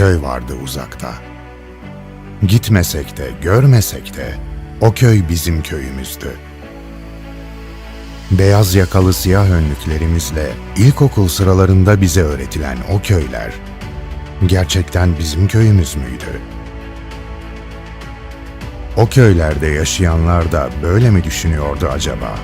köy vardı uzakta. Gitmesek de, görmesek de o köy bizim köyümüzdü. Beyaz yakalı siyah önlüklerimizle ilkokul sıralarında bize öğretilen o köyler gerçekten bizim köyümüz müydü? O köylerde yaşayanlar da böyle mi düşünüyordu acaba?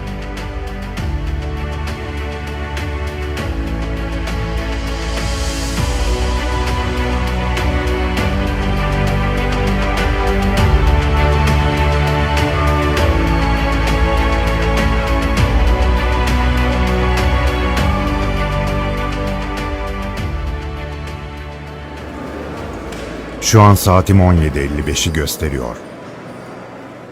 Şu an saatim 17.55'i gösteriyor.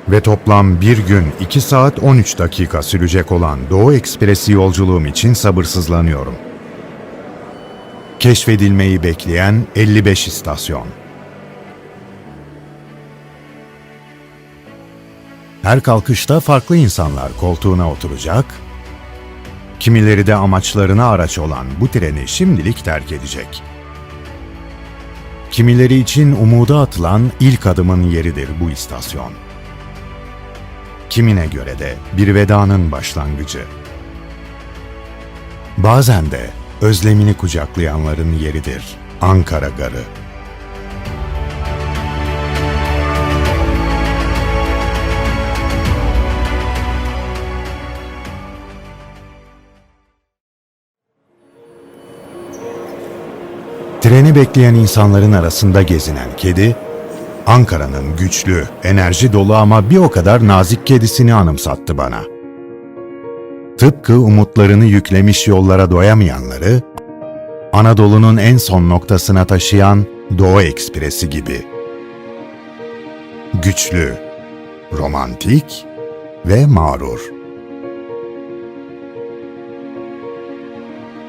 Ve toplam bir gün 2 saat 13 dakika sürecek olan Doğu Ekspresi yolculuğum için sabırsızlanıyorum. Keşfedilmeyi bekleyen 55 istasyon. Her kalkışta farklı insanlar koltuğuna oturacak, kimileri de amaçlarına araç olan bu treni şimdilik terk edecek. Kimileri için umuda atılan ilk adımın yeridir bu istasyon. Kimine göre de bir vedanın başlangıcı. Bazen de özlemini kucaklayanların yeridir Ankara Garı. Treni bekleyen insanların arasında gezinen kedi, Ankara'nın güçlü, enerji dolu ama bir o kadar nazik kedisini anımsattı bana. Tıpkı umutlarını yüklemiş yollara doyamayanları, Anadolu'nun en son noktasına taşıyan Doğu Ekspresi gibi. Güçlü, romantik ve mağrur.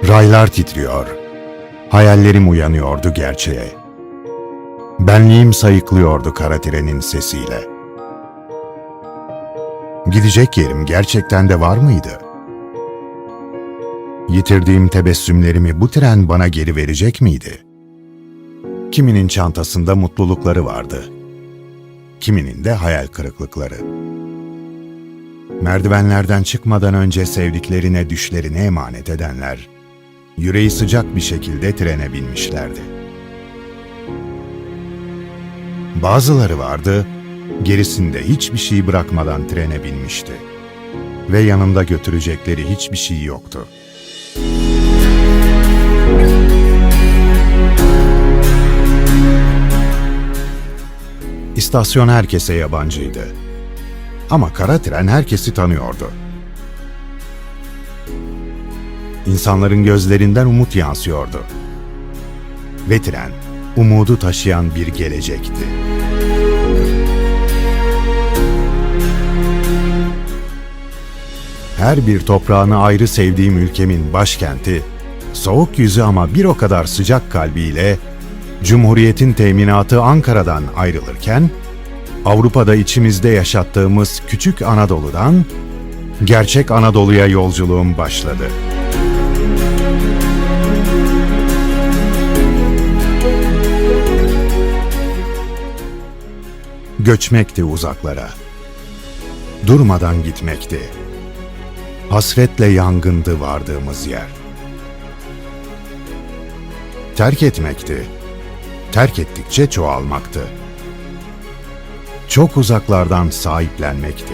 Raylar titriyor, hayallerim uyanıyordu gerçeğe. Benliğim sayıklıyordu kara trenin sesiyle. Gidecek yerim gerçekten de var mıydı? Yitirdiğim tebessümlerimi bu tren bana geri verecek miydi? Kiminin çantasında mutlulukları vardı. Kiminin de hayal kırıklıkları. Merdivenlerden çıkmadan önce sevdiklerine düşlerini emanet edenler, yüreği sıcak bir şekilde trene binmişlerdi. Bazıları vardı, gerisinde hiçbir şey bırakmadan trene binmişti. Ve yanında götürecekleri hiçbir şey yoktu. İstasyon herkese yabancıydı. Ama kara tren herkesi tanıyordu. İnsanların gözlerinden umut yansıyordu. Ve tren, umudu taşıyan bir gelecekti. Her bir toprağını ayrı sevdiğim ülkemin başkenti, soğuk yüzü ama bir o kadar sıcak kalbiyle Cumhuriyet'in teminatı Ankara'dan ayrılırken, Avrupa'da içimizde yaşattığımız küçük Anadolu'dan gerçek Anadolu'ya yolculuğum başladı. Göçmekti uzaklara. Durmadan gitmekti. Hasretle yangındı vardığımız yer. Terk etmekti. Terk ettikçe çoğalmaktı. Çok uzaklardan sahiplenmekti.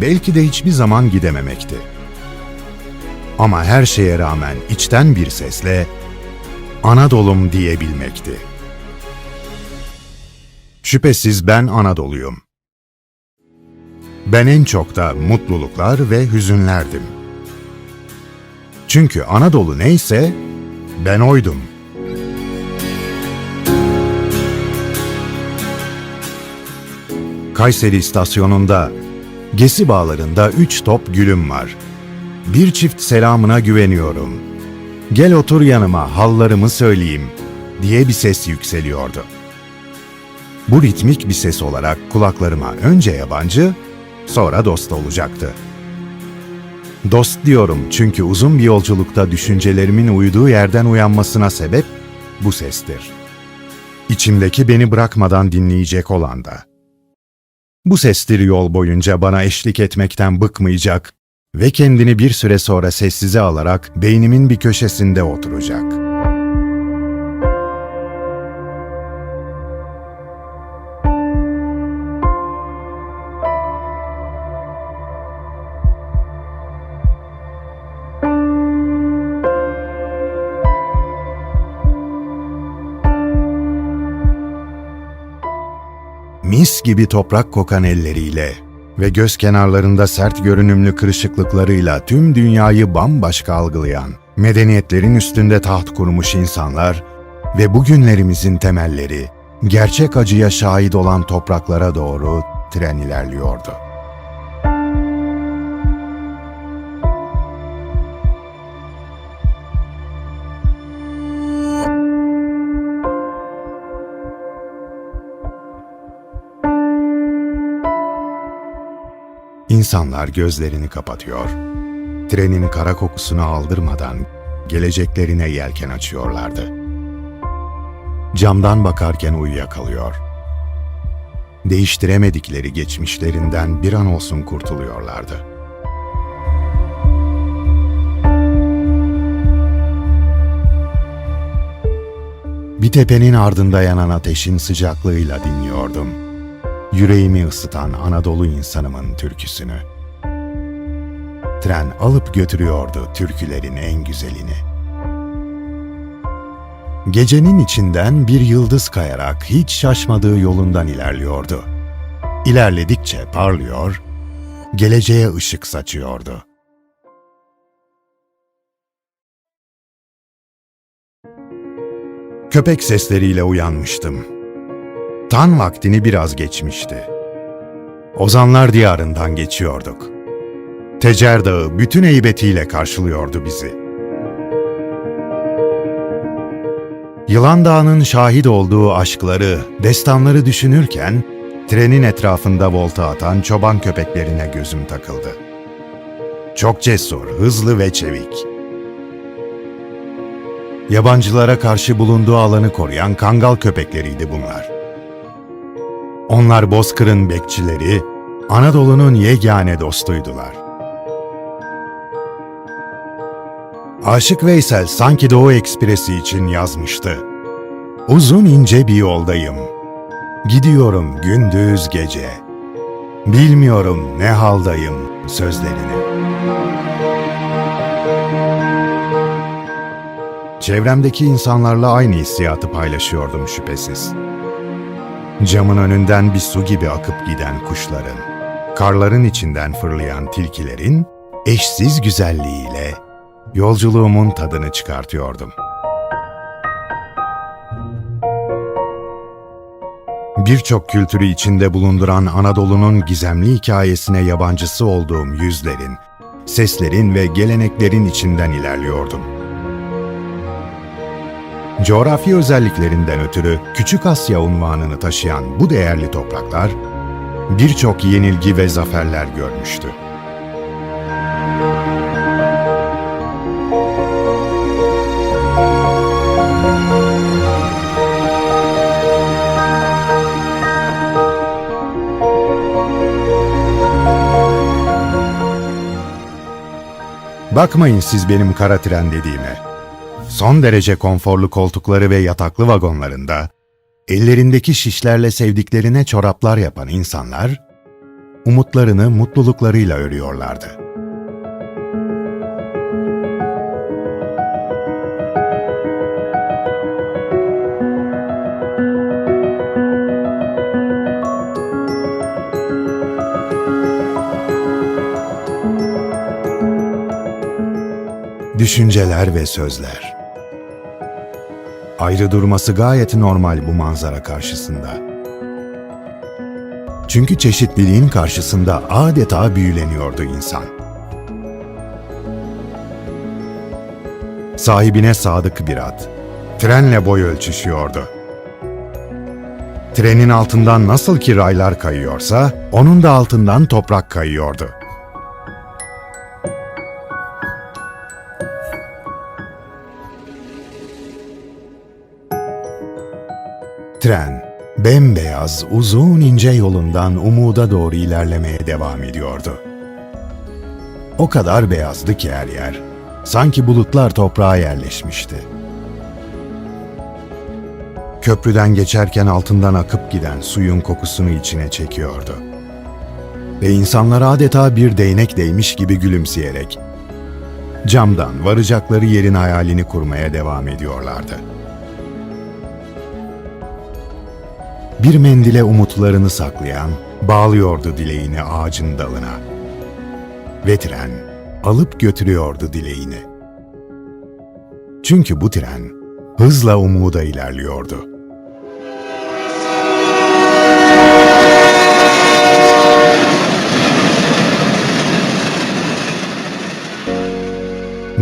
Belki de hiçbir zaman gidememekti. Ama her şeye rağmen içten bir sesle Anadolu'm diyebilmekti. Şüphesiz ben Anadolu'yum. Ben en çok da mutluluklar ve hüzünlerdim. Çünkü Anadolu neyse ben oydum. Kayseri istasyonunda Gesi bağlarında üç top gülüm var. Bir çift selamına güveniyorum. Gel otur yanıma hallarımı söyleyeyim diye bir ses yükseliyordu. Bu ritmik bir ses olarak kulaklarıma önce yabancı, sonra dost olacaktı. Dost diyorum çünkü uzun bir yolculukta düşüncelerimin uyuduğu yerden uyanmasına sebep bu sestir. İçimdeki beni bırakmadan dinleyecek olan da. Bu sestir yol boyunca bana eşlik etmekten bıkmayacak ve kendini bir süre sonra sessize alarak beynimin bir köşesinde oturacak. Mis gibi toprak kokan elleriyle ve göz kenarlarında sert görünümlü kırışıklıklarıyla tüm dünyayı bambaşka algılayan, medeniyetlerin üstünde taht kurmuş insanlar ve bugünlerimizin temelleri, gerçek acıya şahit olan topraklara doğru tren ilerliyordu. İnsanlar gözlerini kapatıyor. Trenin kara kokusunu aldırmadan geleceklerine yelken açıyorlardı. Camdan bakarken uyuyakalıyor. Değiştiremedikleri geçmişlerinden bir an olsun kurtuluyorlardı. Bir tepenin ardında yanan ateşin sıcaklığıyla dinliyordum yüreğimi ısıtan Anadolu insanımın türküsünü. Tren alıp götürüyordu türkülerin en güzelini. Gecenin içinden bir yıldız kayarak hiç şaşmadığı yolundan ilerliyordu. İlerledikçe parlıyor, geleceğe ışık saçıyordu. Köpek sesleriyle uyanmıştım. Tan vaktini biraz geçmişti. Ozanlar diyarından geçiyorduk. Tecer Dağı bütün heybetiyle karşılıyordu bizi. Yılan Dağı'nın şahit olduğu aşkları, destanları düşünürken, trenin etrafında volta atan çoban köpeklerine gözüm takıldı. Çok cesur, hızlı ve çevik. Yabancılara karşı bulunduğu alanı koruyan kangal köpekleriydi bunlar. Onlar Bozkır'ın bekçileri, Anadolu'nun yegane dostuydular. Aşık Veysel sanki Doğu Ekspresi için yazmıştı. Uzun ince bir yoldayım. Gidiyorum gündüz gece. Bilmiyorum ne haldayım sözlerini. Çevremdeki insanlarla aynı hissiyatı paylaşıyordum şüphesiz. Camın önünden bir su gibi akıp giden kuşların, karların içinden fırlayan tilkilerin eşsiz güzelliğiyle yolculuğumun tadını çıkartıyordum. Birçok kültürü içinde bulunduran Anadolu'nun gizemli hikayesine yabancısı olduğum yüzlerin, seslerin ve geleneklerin içinden ilerliyordum. Coğrafi özelliklerinden ötürü Küçük Asya unvanını taşıyan bu değerli topraklar, birçok yenilgi ve zaferler görmüştü. Bakmayın siz benim kara tren dediğime. Son derece konforlu koltukları ve yataklı vagonlarında, ellerindeki şişlerle sevdiklerine çoraplar yapan insanlar, umutlarını mutluluklarıyla örüyorlardı. Düşünceler ve sözler Ayrı durması gayet normal bu manzara karşısında. Çünkü çeşitliliğin karşısında adeta büyüleniyordu insan. Sahibine sadık bir at, trenle boy ölçüşüyordu. Trenin altından nasıl ki raylar kayıyorsa, onun da altından toprak kayıyordu. Tren, bembeyaz, uzun ince yolundan umuda doğru ilerlemeye devam ediyordu. O kadar beyazdı ki her yer, sanki bulutlar toprağa yerleşmişti. Köprüden geçerken altından akıp giden suyun kokusunu içine çekiyordu. Ve insanlar adeta bir değnek değmiş gibi gülümseyerek camdan varacakları yerin hayalini kurmaya devam ediyorlardı. Bir mendile umutlarını saklayan bağlıyordu dileğini ağacın dalına. Ve tren alıp götürüyordu dileğini. Çünkü bu tren hızla umuda ilerliyordu.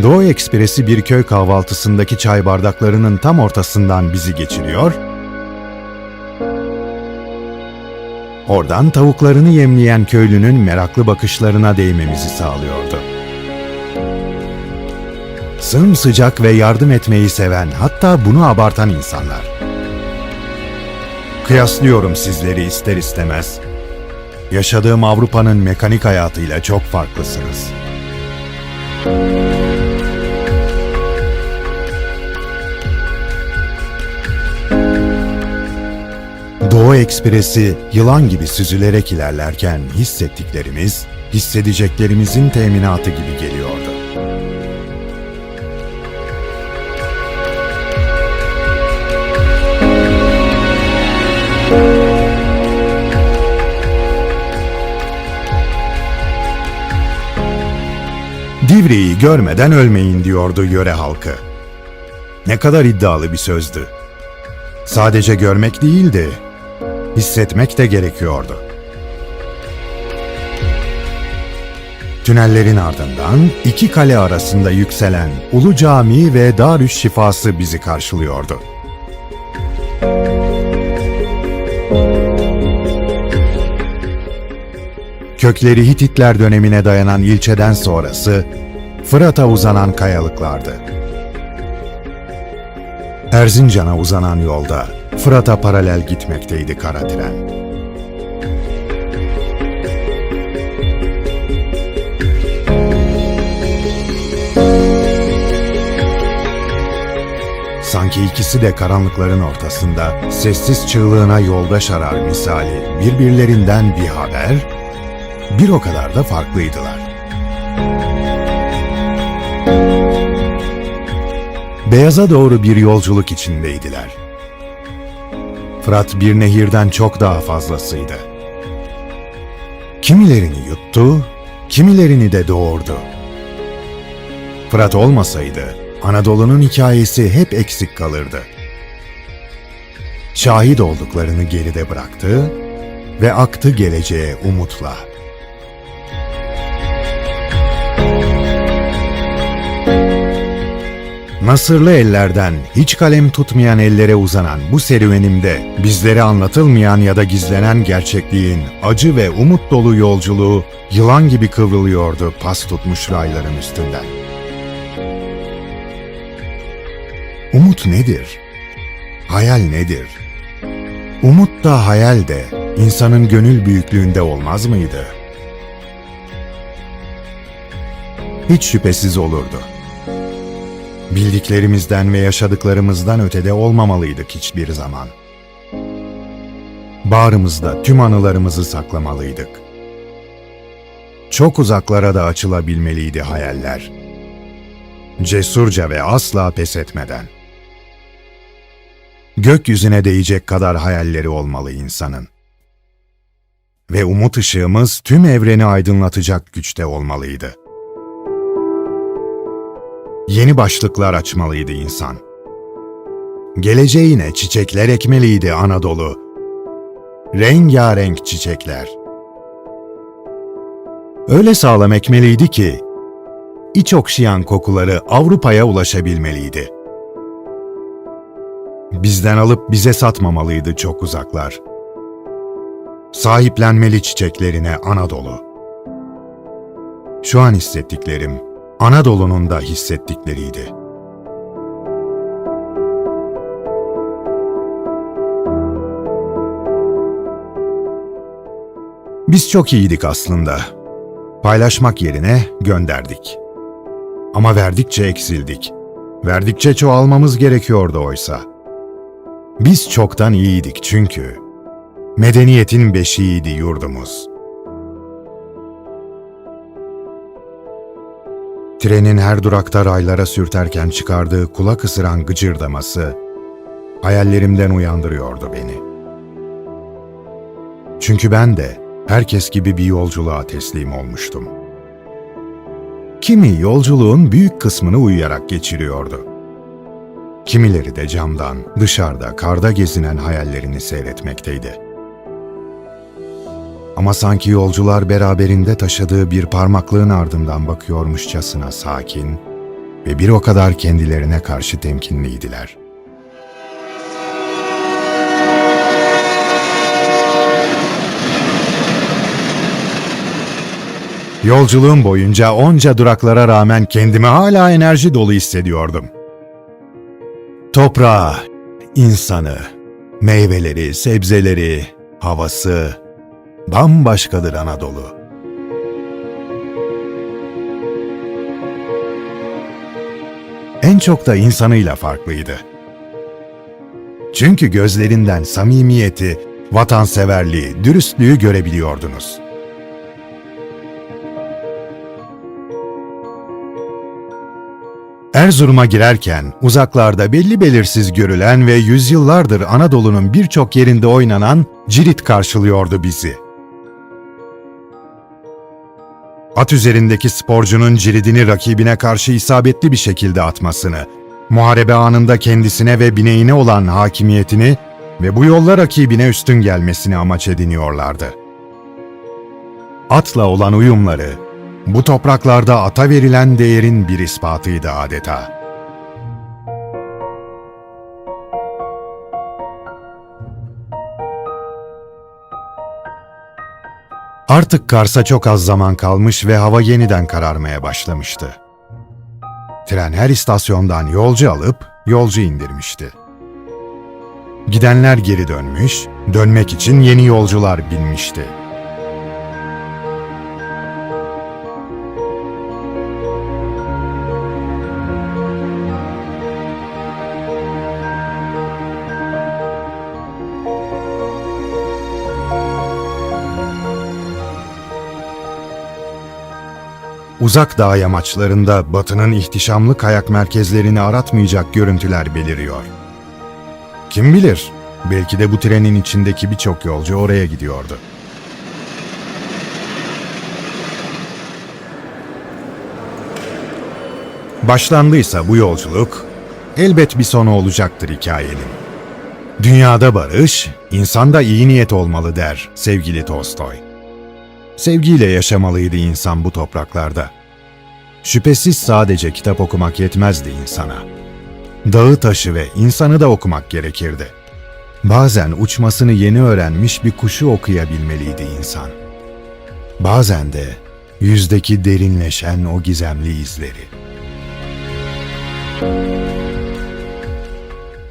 Doğu Ekspresi bir köy kahvaltısındaki çay bardaklarının tam ortasından bizi geçiriyor. Oradan tavuklarını yemleyen köylünün meraklı bakışlarına değmemizi sağlıyordu. Sımsıcak ve yardım etmeyi seven, hatta bunu abartan insanlar. Kıyaslıyorum sizleri ister istemez. Yaşadığım Avrupa'nın mekanik hayatıyla çok farklısınız. Doğu Ekspresi yılan gibi süzülerek ilerlerken hissettiklerimiz, hissedeceklerimizin teminatı gibi geliyordu. Divriği görmeden ölmeyin diyordu yöre halkı. Ne kadar iddialı bir sözdü. Sadece görmek değildi, hissetmek de gerekiyordu. Tünellerin ardından iki kale arasında yükselen Ulu Cami ve Darüş Şifası bizi karşılıyordu. Kökleri Hititler dönemine dayanan ilçeden sonrası Fırat'a uzanan kayalıklardı. Erzincan'a uzanan yolda Fırat'a paralel gitmekteydi kara tren. Sanki ikisi de karanlıkların ortasında sessiz çığlığına yoldaş arar misali birbirlerinden bir haber, bir o kadar da farklıydılar. Beyaza doğru bir yolculuk içindeydiler. Fırat bir nehirden çok daha fazlasıydı. Kimilerini yuttu, kimilerini de doğurdu. Fırat olmasaydı Anadolu'nun hikayesi hep eksik kalırdı. Şahit olduklarını geride bıraktı ve aktı geleceğe umutla. Nasırlı ellerden hiç kalem tutmayan ellere uzanan bu serüvenimde bizlere anlatılmayan ya da gizlenen gerçekliğin acı ve umut dolu yolculuğu yılan gibi kıvrılıyordu pas tutmuş rayların üstünden. Umut nedir? Hayal nedir? Umut da hayal de insanın gönül büyüklüğünde olmaz mıydı? Hiç şüphesiz olurdu. Bildiklerimizden ve yaşadıklarımızdan ötede olmamalıydık hiçbir zaman. Bağrımızda tüm anılarımızı saklamalıydık. Çok uzaklara da açılabilmeliydi hayaller. Cesurca ve asla pes etmeden. Gökyüzüne değecek kadar hayalleri olmalı insanın. Ve umut ışığımız tüm evreni aydınlatacak güçte olmalıydı.'' Yeni başlıklar açmalıydı insan. Geleceğine çiçekler ekmeliydi Anadolu. Rengarenk çiçekler. Öyle sağlam ekmeliydi ki, iç okşayan kokuları Avrupa'ya ulaşabilmeliydi. Bizden alıp bize satmamalıydı çok uzaklar. Sahiplenmeli çiçeklerine Anadolu. Şu an hissettiklerim, Anadolu'nun da hissettikleriydi. Biz çok iyiydik aslında. Paylaşmak yerine gönderdik. Ama verdikçe eksildik. Verdikçe çoğalmamız gerekiyordu oysa. Biz çoktan iyiydik çünkü. Medeniyetin beşiğiydi yurdumuz.'' Trenin her durakta raylara sürterken çıkardığı kulak ısıran gıcırdaması, hayallerimden uyandırıyordu beni. Çünkü ben de herkes gibi bir yolculuğa teslim olmuştum. Kimi yolculuğun büyük kısmını uyuyarak geçiriyordu. Kimileri de camdan, dışarıda, karda gezinen hayallerini seyretmekteydi. Ama sanki yolcular beraberinde taşıdığı bir parmaklığın ardından bakıyormuşçasına sakin ve bir o kadar kendilerine karşı temkinliydiler.'' Yolculuğum boyunca onca duraklara rağmen kendimi hala enerji dolu hissediyordum. Toprağı, insanı, meyveleri, sebzeleri, havası bambaşkadır Anadolu. En çok da insanıyla farklıydı. Çünkü gözlerinden samimiyeti, vatanseverliği, dürüstlüğü görebiliyordunuz.'' Erzurum'a girerken uzaklarda belli belirsiz görülen ve yüzyıllardır Anadolu'nun birçok yerinde oynanan cirit karşılıyordu bizi. At üzerindeki sporcunun ciridini rakibine karşı isabetli bir şekilde atmasını, muharebe anında kendisine ve bineğine olan hakimiyetini ve bu yolla rakibine üstün gelmesini amaç ediniyorlardı. Atla olan uyumları, bu topraklarda ata verilen değerin bir ispatıydı adeta. Artık Kars'a çok az zaman kalmış ve hava yeniden kararmaya başlamıştı. Tren her istasyondan yolcu alıp yolcu indirmişti. Gidenler geri dönmüş, dönmek için yeni yolcular binmişti. Uzak dağ yamaçlarında batının ihtişamlı kayak merkezlerini aratmayacak görüntüler beliriyor. Kim bilir, belki de bu trenin içindeki birçok yolcu oraya gidiyordu. Başlandıysa bu yolculuk, elbet bir sonu olacaktır hikayenin. Dünyada barış, insanda iyi niyet olmalı der sevgili Tolstoy. Sevgiyle yaşamalıydı insan bu topraklarda. Şüphesiz sadece kitap okumak yetmezdi insana. Dağı taşı ve insanı da okumak gerekirdi. Bazen uçmasını yeni öğrenmiş bir kuşu okuyabilmeliydi insan. Bazen de yüzdeki derinleşen o gizemli izleri.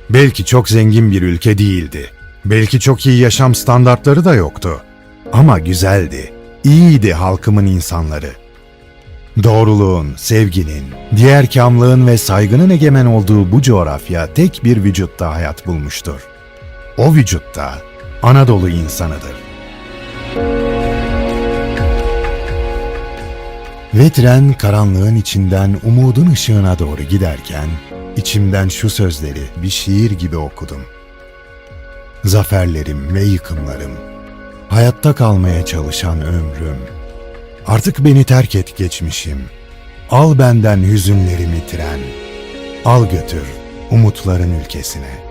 Belki çok zengin bir ülke değildi. Belki çok iyi yaşam standartları da yoktu. Ama güzeldi iyiydi halkımın insanları. Doğruluğun, sevginin, diğer kamlığın ve saygının egemen olduğu bu coğrafya tek bir vücutta hayat bulmuştur. O vücutta Anadolu insanıdır. Ve tren karanlığın içinden umudun ışığına doğru giderken içimden şu sözleri bir şiir gibi okudum. Zaferlerim ve yıkımlarım hayatta kalmaya çalışan ömrüm. Artık beni terk et geçmişim. Al benden hüzünlerimi tren. Al götür umutların ülkesine.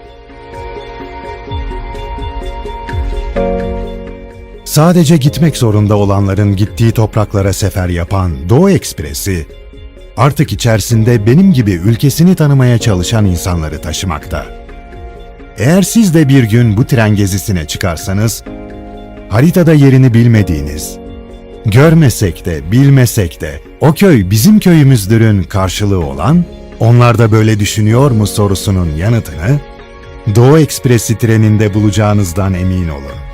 Sadece gitmek zorunda olanların gittiği topraklara sefer yapan Doğu Ekspresi, artık içerisinde benim gibi ülkesini tanımaya çalışan insanları taşımakta. Eğer siz de bir gün bu tren gezisine çıkarsanız, haritada yerini bilmediğiniz, görmesek de bilmesek de o köy bizim köyümüzdürün karşılığı olan, onlar da böyle düşünüyor mu sorusunun yanıtını Doğu Ekspresi treninde bulacağınızdan emin olun.